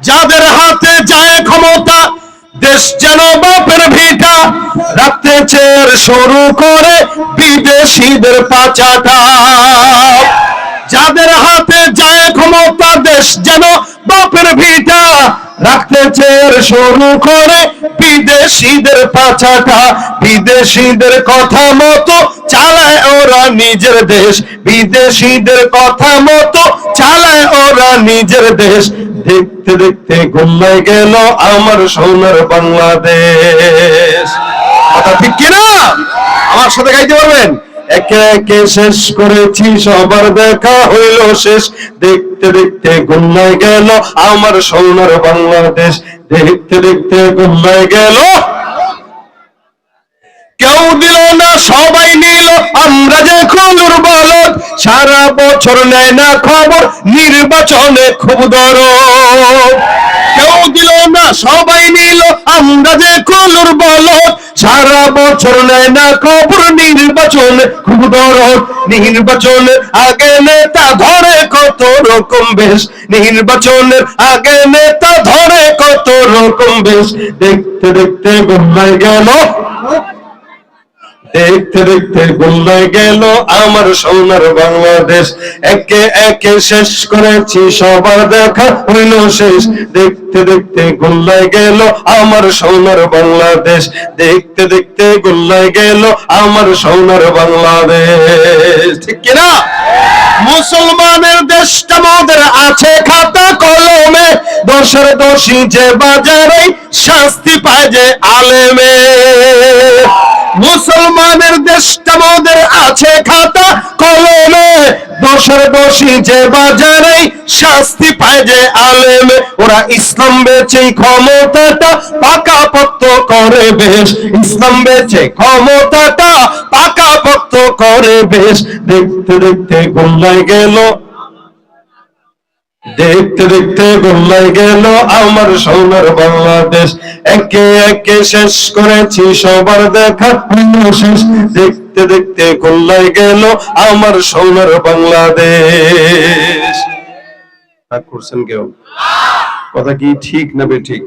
যাদের হাতে যায় ক্ষমতা, দেশ যেন বাপের ভিটা রাখতে চের শুরু করে বিদেশিদের পাচাটা। যাদের হাতে যায় ক্ষমতা, দেশ যেন বাপের ভিটা রাখতে চের শুরু করে বিদেশিদের পাচাটা। বিদেশিদের কথা মতো চালায় ওরা নিজের দেশ। বিদেশিদের কথা মতো চালায় ওরা নিজের দেশ। দেখতে দেখতে ঘুমায় গেল আমার সোনার বাংলাদেশ। কথা ঠিক কিনা? আমার সাথে গাইতে পারবেন? একে একে শেষ করেছি, সবার দেখা হইল শেষ। দেখতে দেখতে ঘুমায় গেল আমার সোনার বাংলাদেশ। দেখতে দেখতে ঘুমায় গেল। কেউ দিল না, সবাই নিল। আমরা যে খুলুর বলদ সারা বছর নেয় না খবর, নির্বাচনে খুব দরদ কেউ দিল না, সবাই নিল আমরা যে খুলুর বলদ। সারা বছর নেয় না খবর, নির্বাচনে খুব দরদ নির্বাচনের আগে নেতা ধরে কত রকম বেশ। নির্বাচনের আগে নেতা ধরে কত রকম বেশ। দেখতে দেখতে ঘুমায় গেল। দেখতে দেখতে গোল্লায় গেল আমার সোনার বাংলাদেশ। একে একে শেষ করেছি সবার দেখা, হইল শেষ। দেখতে দেখতে গোল্লায় গেল আমার সোনার বাংলাদেশ। দেখতে দেখতে গোল্লায় গেল আমার সোনার বাংলাদেশ। ঠিক কিনা? মুসলমানের দেশটা মোদের আছে খাতা কলমে। দোষের দোষী যে বাজারে শাস্তি পায় যে আলেমে। মুসলমানের দেশটা মোদের আছে খাতা কলমে। দোষের দোষী যে বাজারে শাস্তি পায় যে আলেমে। ওরা ইসলাম বেচে ক্ষমতাটা পাকা পক্ত করে বেশ। ইসলাম বেচে ক্ষমতাটা পাকা পক্ত করে বেশ। দেখতে দেখতে গোল্লায় গেল দেখতে দেখতে গোল্লায় গেল আমার সোনার বাংলাদেশ। একে একে শেষ করেছি সবার দেখা। শেষ। দেখতে দেখতে গোল্লায় গেল আমার সোনার বাংলাদেশ। করছেন কেউ? কথা কি ঠিক না বে ঠিক